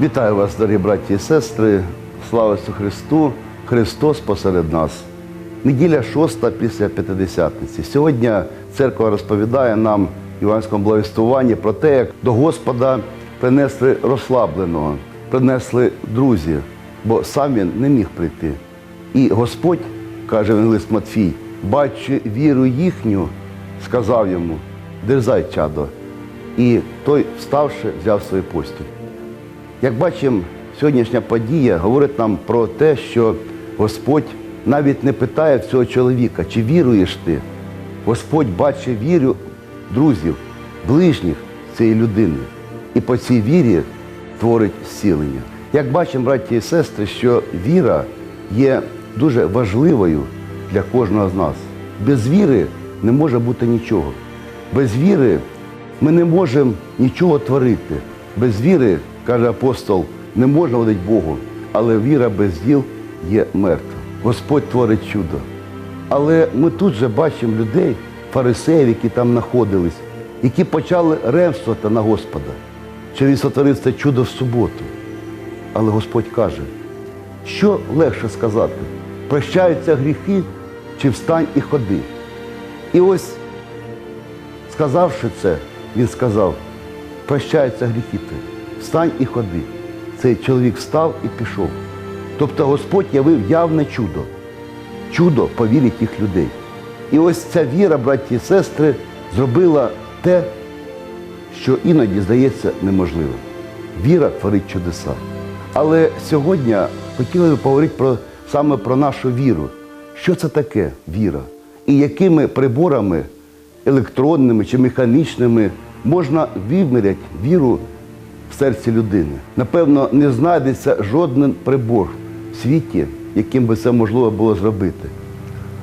Вітаю вас, дорогі браті і сестри. Слава Христу! Христос посеред нас. Неділя шоста після П'ятидесятниці. Сьогодні церква розповідає нам в Іванському благовістуванні про те, як до Господа принесли розслабленого, принесли друзі, бо сам він не міг прийти. І Господь, каже Евангелист Матфій, бачачи віру їхню, сказав йому: дерзай, чадо. І той, вставши, взяв свою постіль. Як бачимо, сьогоднішня подія говорить нам про те, що Господь навіть не питає цього чоловіка, чи віруєш ти. Господь бачить віру друзів, ближніх цієї людини. І по цій вірі творить зцілення. Як бачимо, браті і сестри, що віра є дуже важливою для кожного з нас. Без віри не може бути нічого. Без віри ми не можемо нічого творити. Без віри, каже апостол, не можна водити Богу, але віра без діл є мертва. Господь творить чудо. Але ми тут же бачимо людей, фарисеїв, які там знаходились, які почали ремствувати на Господа. Чи він сотворив чудо в суботу. Але Господь каже, що легше сказати, прощаються гріхи чи встань і ходи. І ось Сказавши це, він сказав, прощаються гріхи ти, встань і ходи. Цей чоловік встав і пішов. Тобто Господь явив явне чудо, чудо по вірі тих людей. І ось ця віра, браті і сестри, зробила те, що іноді здається неможливим. Віра творить чудеса. Але сьогодні хотіли би поговорити про, саме про нашу віру. Що це таке віра? І якими приборами електронними чи механічними можна виміряти віру серці людини. Напевно, не знайдеться жоден прибор в світі, яким би це можливо було зробити.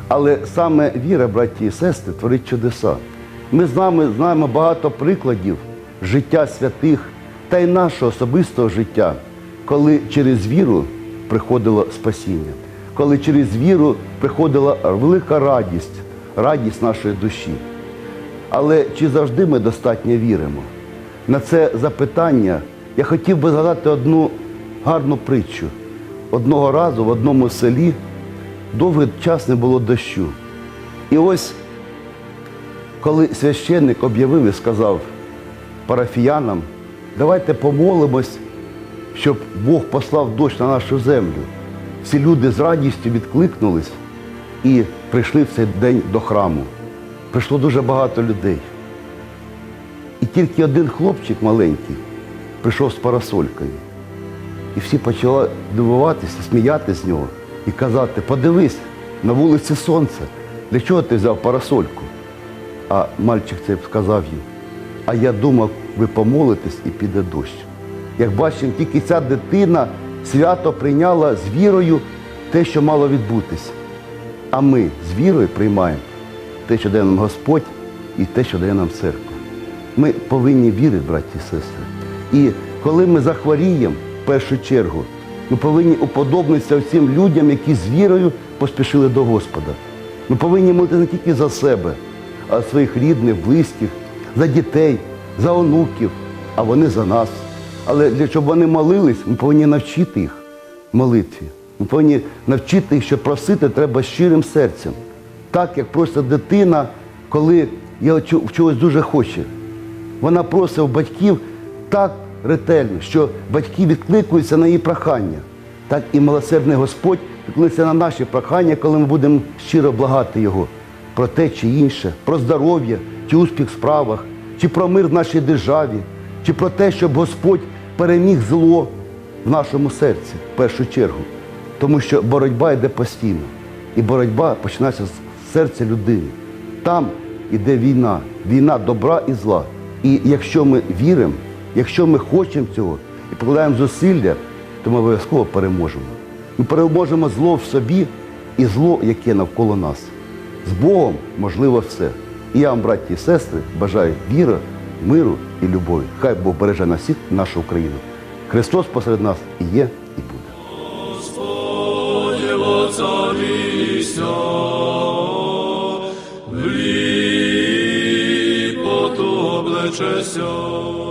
Але саме віра, браті і сестри, творить чудеса. Ми з нами знаємо багато прикладів життя святих та й нашого особистого життя, коли через віру приходило спасіння, коли через віру приходила велика радість, радість нашої душі. Але чи завжди ми достатньо віримо? На це запитання я хотів би згадати одну гарну притчу. Одного разу в одному селі довгий час не було дощу. І ось, коли священник об'явив і сказав парафіянам, давайте помолимось, щоб Бог послав дощ на нашу землю. Всі люди з радістю відкликнулись і прийшли в цей день до храму прийшло дуже багато людей. Тільки один хлопчик маленький прийшов з парасолькою. І всі почали дивуватися, сміятися з нього і казати, подивись, на вулиці сонце, для чого ти взяв парасольку? А мальчик цей сказав їм, а я думав, ви помолитесь і піде дощ. Як бачимо, тільки ця дитина свято прийняла з вірою те, що мало відбутися. А ми з вірою приймаємо те, що дає нам Господь, і те, що дає нам церква. Ми повинні вірити, браті і сестри. І коли ми захворіємо, в першу чергу, ми повинні уподобнитися всім людям, які з вірою поспішили до Господа. Ми повинні молити не тільки за себе, а своїх рідних, близьких, за дітей, за онуків, а вони за нас. Але для щоб вони молились, ми повинні навчити їх молитві. Ми повинні навчити їх, що просити треба щирим серцем так, як просить дитина, коли я чогось дуже хоче. Вона просить батьків так ретельно, що батьки відкликуються на її прохання. Так і милосердний Господь відкликується на наші прохання, коли ми будемо щиро благати Його про те чи інше, про здоров'я, чи успіх в справах, чи про мир в нашій державі, чи про те, щоб Господь переміг зло в нашому серці в першу чергу. Тому що боротьба йде постійно. І боротьба починається з серця людини. Там іде війна, війна добра і зла. І якщо ми віримо, якщо ми хочемо цього і покладаємо зусилля, то ми обов'язково переможемо. Ми переможемо зло в собі і зло, яке навколо нас. З Богом можливо все. І я вам, браті і сестри, бажаю віри, миру і любові. Хай Бог береже на всіх нашу Україну. Христос посеред нас і є, і буде. Господи, воцарися, в ліпоту облечеся.